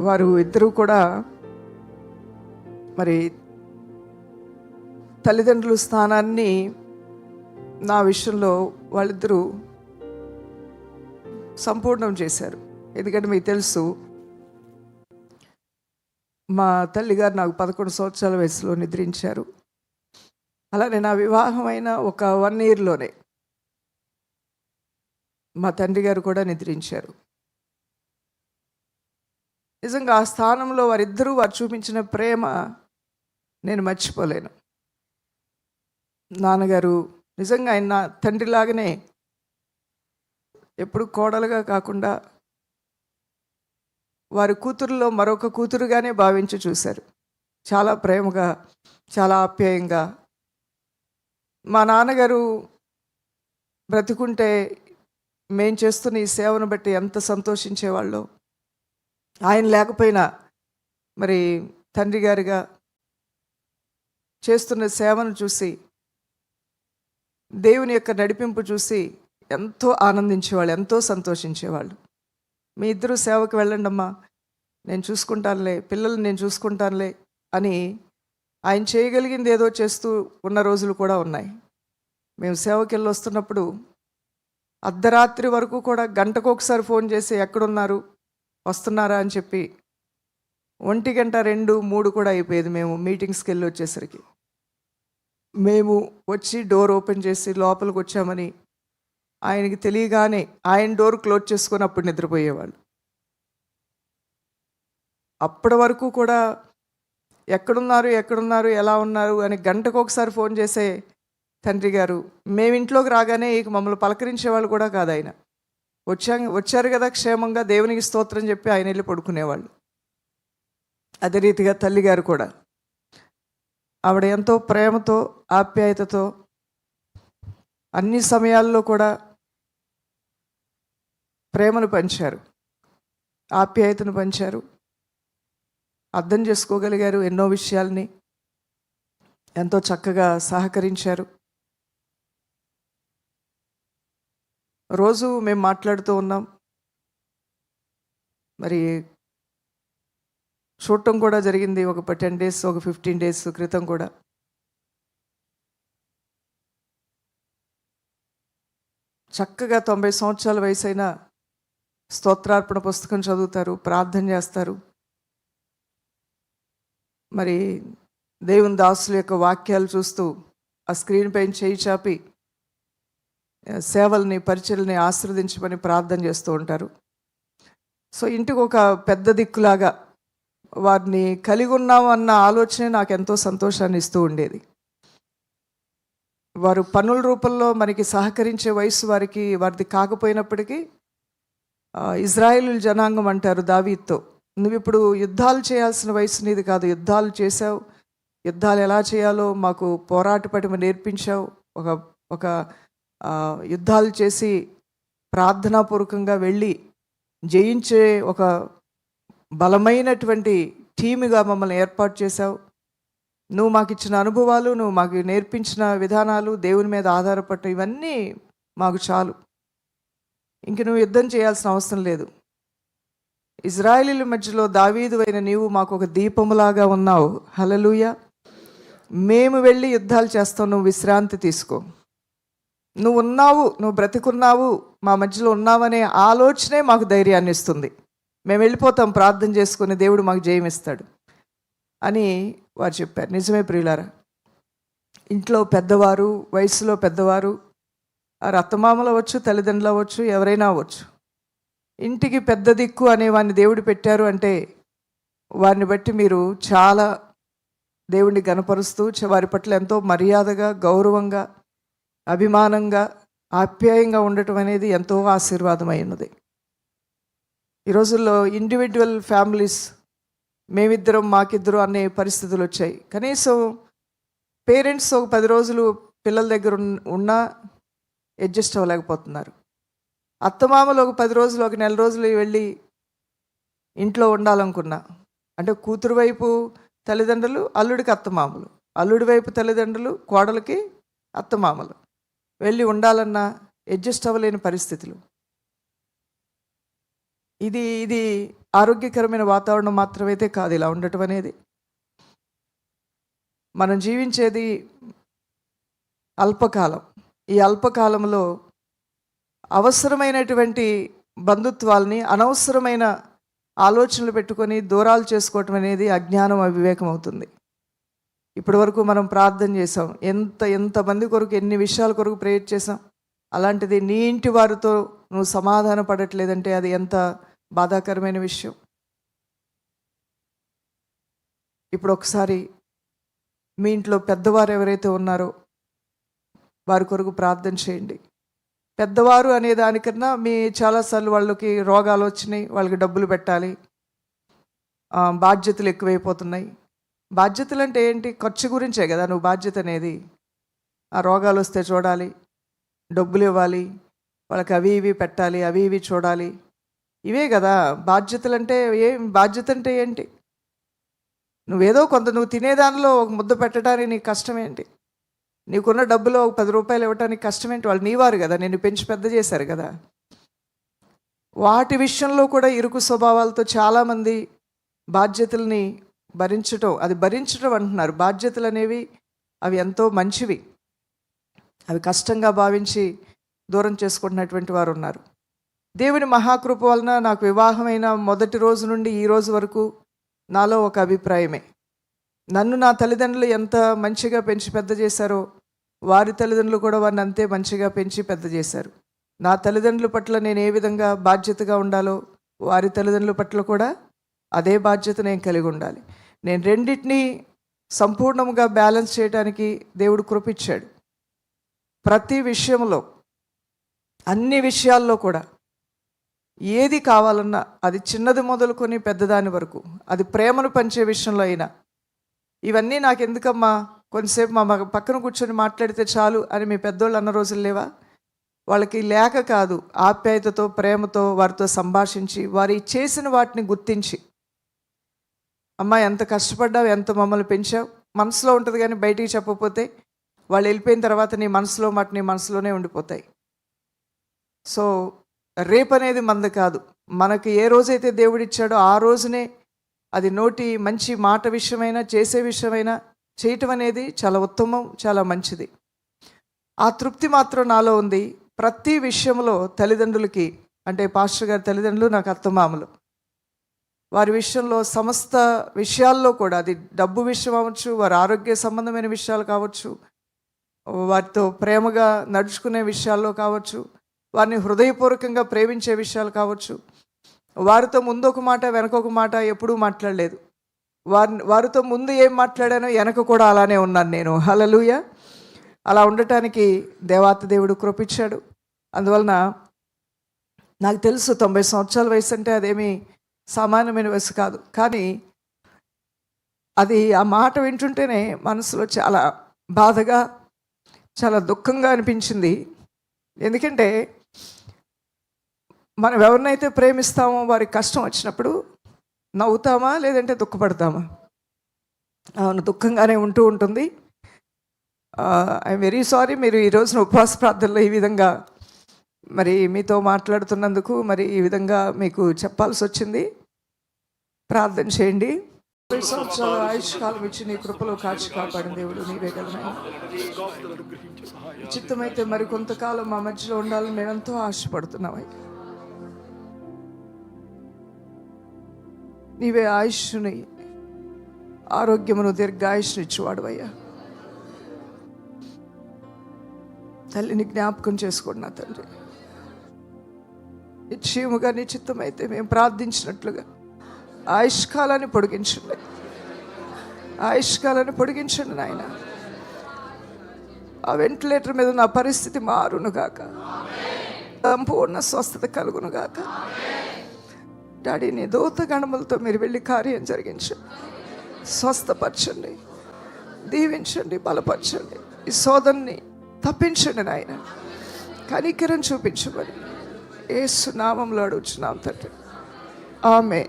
వారు ఇద్దరూ కూడా మరి తల్లిదండ్రుల స్థానాన్ని నా విషయంలో వాళ్ళిద్దరూ సంపూర్ణం చేశారు. ఎందుకంటే మీకు తెలుసు మా తల్లిగారు నాకు పదకొండు సంవత్సరాల వయసులో నిద్రించారు. అలానే నా వివాహమైన ఒక వన్ ఇయర్లోనే మా తండ్రి గారు కూడా నిద్రించారు. నిజంగా ఆ స్థానంలో వారిద్దరూ వారు చూపించిన ప్రేమ నేను మర్చిపోలేను. నాన్నగారు నిజంగా ఆయన నా తండ్రిలాగానే ఎప్పుడు కోడలుగా కాకుండా వారి కూతురులో మరొక కూతురుగానే భావించి చూశారు. చాలా ప్రేమగా చాలా ఆప్యాయంగా. మా నాన్నగారు బ్రతికుంటే మేం చేస్తున్న ఈ సేవను బట్టి ఎంత సంతోషించేవాళ్ళో ఆయన లేకపోయినా మరి తండ్రి గారిగా చేస్తున్న సేవను చూసి దేవుని యొక్క నడిపింపు చూసి ఎంతో ఆనందించేవాళ్ళు ఎంతో సంతోషించేవాళ్ళు. మీ ఇద్దరు సేవకు వెళ్ళండి అమ్మా నేను చూసుకుంటానులే పిల్లల్ని నేను చూసుకుంటానులే అని ఆయన చేయగలిగింది ఏదో చేస్తూ ఉన్న రోజులు కూడా ఉన్నాయి. మేము సేవకి వెళ్ళి వస్తున్నప్పుడు అర్ధరాత్రి వరకు కూడా గంటకు ఒకసారి ఫోన్ చేసి ఎక్కడున్నారు వస్తున్నారా అని చెప్పి ఒంటి గంట రెండు మూడు కూడా అయిపోయేది మేము మీటింగ్స్కి వెళ్ళి వచ్చేసరికి. మేము వచ్చి డోర్ ఓపెన్ చేసి లోపలికి వచ్చామని ఆయనకి తెలియగానే ఆయన డోర్ క్లోజ్ చేసుకొని అప్పుడు నిద్రపోయేవాళ్ళు. అప్పటి వరకు కూడా ఎక్కడున్నారు ఎక్కడున్నారు ఎలా ఉన్నారు అని గంటకు ఒకసారి ఫోన్ చేసే తండ్రి గారు మేము ఇంట్లోకి రాగానే ఇక మమ్మల్ని పలకరించే వాళ్ళు కూడా కాదు ఆయన. వచ్చా వచ్చారు కదా క్షేమంగా దేవునికి స్తోత్రం చెప్పి ఆయన వెళ్ళి పడుకునేవాళ్ళు. అదే రీతిగా తల్లిగారు కూడా. ఆవిడ ఎంతో ప్రేమతో ఆప్యాయతతో అన్ని సమయాల్లో కూడా ప్రేమను పంచారు. ఆప్యాయతను పంచారు. అర్థం చేసుకోగలిగారు ఎన్నో విషయాల్ని. ఎంతో చక్కగా సహకరించారు. రోజు మేము మాట్లాడుతూ ఉన్నాం. మరి చూడటం కూడా జరిగింది. ఒక టెన్ డేస్ ఒక ఫిఫ్టీన్ డేస్ క్రితం కూడా. చక్కగా తొంభై సంవత్సరాల వయసు అయిన స్తోత్రార్పణ పుస్తకం చదువుతారు ప్రార్థన చేస్తారు. మరి దేవుని దాసుల యొక్క వాక్యాలు చూస్తూ ఆ స్క్రీన్ పైన చేయి చాపి సేవల్ని పరిచయల్ని ఆశీర్వదించమని ప్రార్థన చేస్తూ ఉంటారు. సో ఇంటికి ఒక పెద్ద దిక్కులాగా వారిని కలిగి ఉన్నాం అన్న ఆలోచనే నాకు ఎంతో సంతోషాన్ని ఇస్తూ ఉండేది. వారు పనుల రూపంలో మనకి సహకరించే వయసు వారికి వారిది కాకపోయినప్పటికీ ఇజ్రాయిల్ జనాంగం అంటారు దావీతో నువ్వు ఇప్పుడు యుద్ధాలు చేయాల్సిన వయసు నీది కాదు. యుద్ధాలు చేసావు యుద్ధాలు ఎలా చేయాలో మాకు పోరాట పటిమ నేర్పించావు. ఒక ఒక యుద్ధాలు చేసి ప్రార్థనాపూర్వకంగా వెళ్ళి జయించే ఒక బలమైనటువంటి టీముగా మమ్మల్ని ఏర్పాటు చేశావు. నువ్వు మాకు ఇచ్చిన అనుభవాలు నువ్వు మాకు నేర్పించిన విధానాలు దేవుని మీద ఆధారపడ్డ ఇవన్నీ మాకు చాలు. ఇంక నువ్వు యుద్ధం చేయాల్సిన అవసరం లేదు. ఇజ్రాయిలీల మధ్యలో దావీదు అయిన నీవు మాకు ఒక దీపములాగా ఉన్నావు. హలలుయ మేము వెళ్ళి యుద్ధాలు చేస్తాం. నువ్వు విశ్రాంతి తీసుకో. నువ్వు ఉన్నావు నువ్వు బ్రతికున్నావు మా మధ్యలో ఉన్నావనే ఆలోచనే మాకు ధైర్యాన్ని ఇస్తుంది. మేము వెళ్ళిపోతాం ప్రార్థన చేసుకుని దేవుడు మాకు జయమిస్తాడు అని వారు చెప్పారు. నిజమే ప్రియులారా ఇంట్లో పెద్దవారు వయసులో పెద్దవారు రత్తమామలు అవ్వచ్చు తల్లిదండ్రులు అవ్వచ్చు ఎవరైనా అవ్వచ్చు. ఇంటికి పెద్ద దిక్కు అనే వాడిని దేవుడు పెట్టారు అంటే వారిని బట్టి మీరు చాలా దేవుణ్ణి గనపరుస్తూ వారి పట్ల ఎంతో మర్యాదగా గౌరవంగా అభిమానంగా ఆప్యాయంగా ఉండటం అనేది ఎంతో ఆశీర్వాదమైనది. ఈ రోజుల్లో ఇండివిజువల్ ఫ్యామిలీస్ మేమిద్దరం మాకిద్దరు అనే పరిస్థితులు వచ్చాయి. కనీసం పేరెంట్స్ ఒక పది రోజులు పిల్లల దగ్గర ఉన్న- ఉన్నా అడ్జస్ట్ అవ్వలేకపోతున్నారు. అత్తమామలు ఒక పది రోజులు ఒక నెల రోజులు వెళ్ళి ఇంట్లో ఉండాలనుకున్నా అంటే కూతురు వైపు తల్లిదండ్రులు అల్లుడికి అత్తమామలు. అల్లుడి వైపు తల్లిదండ్రులు కోడలికి అత్తమామలు. వెళ్ళి ఉండాలన్నా అడ్జస్ట్ అవ్వలేని పరిస్థితులు. ఇది ఇది ఆరోగ్యకరమైన వాతావరణం మాత్రమైతే కాదు ఇలా ఉండటం అనేది. మనం జీవించేది అల్పకాలం. ఈ అల్పకాలంలో అవసరమైనటువంటి బంధుత్వాల్ని అనవసరమైన ఆలోచనలు పెట్టుకొని దూరాలు చేసుకోవటం అనేది అజ్ఞానం అవివేకం అవుతుంది. ఇప్పటి వరకు మనం ప్రార్థన చేసాం ఎంత ఎంతమంది కొరకు ఎన్ని విషయాల కొరకు ప్రేయర్ చేసాం అలాంటిది నీ ఇంటి వారితో నువ్వు సమాధాన పడట్లేదంటే అది ఎంత బాధాకరమైన విషయం. ఇప్పుడు ఒకసారి మీ ఇంట్లో పెద్దవారు ఎవరైతే ఉన్నారో వారి కొరకు ప్రార్థన చేయండి. పెద్దవారు అనే దానికన్నా మీ చాలాసార్లు వాళ్ళకి రోగాలు వచ్చినాయి వాళ్ళకి డబ్బులు పెట్టాలి. బాధ్యతలు ఎక్కువైపోతున్నాయి. బాధ్యతలు అంటే ఏంటి? ఖర్చు గురించే కదా నువ్వు బాధ్యత అనేది. ఆ రోగాలు వస్తే చూడాలి డబ్బులు ఇవ్వాలి వాళ్ళకి అవి ఇవి పెట్టాలి అవి ఇవి చూడాలి. ఇవే కదా బాధ్యతలు అంటే ఏం బాధ్యత అంటే ఏంటి? నువ్వేదో కొంత నువ్వు తినేదానిలో ఒక ముద్ద పెట్టడానికి నీకు కష్టం ఏంటి? నీకున్న డబ్బులో ఒక పది రూపాయలు ఇవ్వడానికి కష్టం ఏంటి? వాళ్ళు నీవారు కదా నిన్ను పెంచి పెద్ద చేశారు కదా. వాటి విషయంలో కూడా ఇరుకు స్వభావాలతో చాలామంది బాధ్యతల్ని భరించటం అది భరించటం అంటున్నారు. బాధ్యతలు అనేవి అవి ఎంతో మంచివి. అవి కష్టంగా భావించి దూరం చేసుకుంటున్నటువంటి వారు ఉన్నారు దేవుని మహాకృప వలన నాకు వివాహమైన మొదటి రోజు నుండి ఈ రోజు వరకు నాలో ఒక అభిప్రాయమే. నన్ను నా తల్లిదండ్రులు ఎంత మంచిగా పెంచి పెద్ద చేశారో వారి తల్లిదండ్రులు కూడా వారిని అంతే మంచిగా పెంచి పెద్ద చేశారు. నా తల్లిదండ్రుల పట్ల నేను ఏ విధంగా బాధ్యతగా ఉండాలో వారి తల్లిదండ్రుల పట్ల కూడా అదే బాధ్యత నేను కలిగి ఉండాలి. నేను రెండింటినీ సంపూర్ణంగా బ్యాలెన్స్ చేయడానికి దేవుడు కృపిచ్చాడు ప్రతి విషయంలో అన్ని విషయాల్లో కూడా ఏది కావాలన్నా అది చిన్నది మొదలుకొని పెద్దదాని వరకు అది ప్రేమను పంచే విషయంలో అయినా ఇవన్నీ నాకు ఎందుకమ్మా కొంతసేపు మా పక్కన కూర్చొని మాట్లాడితే చాలు అని మీ పెద్దోళ్ళు అన్న రోజులు లేవా? వాళ్ళకి లేక కాదు ఆప్యాయతతో ప్రేమతో వారితో సంభాషించి వారి చేసిన వాటిని గుర్తించి అమ్మ ఎంత కష్టపడ్డావు ఎంత మమ్మల్ని పెంచావు. మనసులో ఉంటుంది కానీ బయటికి చెప్పకపోతే వాళ్ళు వెళ్ళిపోయిన తర్వాత నీ మనసులో మాట నీ మనసులోనే ఉండిపోతాయి. సో రేపు అనేది మంద కాదు. మనకి ఏ రోజైతే దేవుడిచ్చాడో ఆ రోజునే అది నోటి మంచి మాట విషయమైనా చేసే విషయమైనా చేయటం అనేది చాలా ఉత్తమం చాలా మంచిది. ఆ తృప్తి మాత్రం నాలో ఉంది. ప్రతి విషయంలో తల్లిదండ్రులకి అంటే పాస్టర్ గారి తల్లిదండ్రులు నాకు అత్తమామలు. వారి విషయంలో సమస్త విషయాల్లో కూడా అది డబ్బు విషయం అవ్వచ్చు వారి ఆరోగ్య సంబంధమైన విషయాలు కావచ్చు వారితో ప్రేమగా నడుచుకునే విషయాల్లో కావచ్చు వారిని హృదయపూర్వకంగా ప్రేమించే విషయాలు కావచ్చు. వారితో ముందు ఒక మాట వెనక ఒక మాట ఎప్పుడూ మాట్లాడలేదు. వారి వారితో ముందు ఏం మాట్లాడానో వెనక కూడా అలానే ఉన్నాను నేను. హలలుయ అలా ఉండటానికి దేవాత దేవుడు కృపించాడు. అందువలన నాకు తెలుసు తొంభై సంవత్సరాల వయసు అంటే అదేమి సామాన్యమైన వయసు కాదు. కానీ అది ఆ మాట వింటుంటేనే మనసులో చాలా బాధగా చాలా దుఃఖంగా అనిపించింది. ఎందుకంటే మనం ఎవరినైతే ప్రేమిస్తామో వారికి కష్టం వచ్చినప్పుడు నవ్వుతామా లేదంటే దుఃఖపడతామా? అవును దుఃఖంగానే ఉంటూ ఉంటుంది. ఐఎమ్ వెరీ సారీ మీరు ఈ రోజున ఉపవాస ప్రార్థనలో ఈ విధంగా మరి మీతో మాట్లాడుతున్నందుకు మరి ఈ విధంగా మీకు చెప్పాల్సి వచ్చింది. ప్రార్థన చేయండి. ముప్పై సంవత్సరాల ఆయుష్కాలం ఇచ్చి నీ కృపలో కాచి కాపాడిన దేవుడు నీవే కదా చిత్తమైతే మరి కొంతకాలం మా మధ్యలో ఉండాలని మేము ఎంతో ఆశపడుతున్నామై నీవే ఆయుష్ని ఆరోగ్యమును దీర్ఘాయుష్ని ఇచ్చేవాడు తల్లిని జ్ఞాపకం చేసుకోండి నా తండ్రి. నిశ్చయముగా నిశ్చితమైతే మేము ప్రార్థించినట్లుగా ఆయుష్కాలాన్ని పొడిగించండి. ఆయుష్కాలాన్ని పొడిగించండి నాయన. ఆ వెంటిలేటర్ మీద నా పరిస్థితి మారును గాక. సంపూర్ణ స్వస్థత కలుగును గాక. డాడీ నీ దూత గణములతో మీరు వెళ్ళి కార్యం జరిగించండి స్వస్థపరచండి. దీవించండి బలపరచండి. ఈ సోదరుని తప్పించండి నాయన. కనికరం చూపించమని. ఏ సునామంలో అడుగుచున్నాం తండ్రి. ఆమె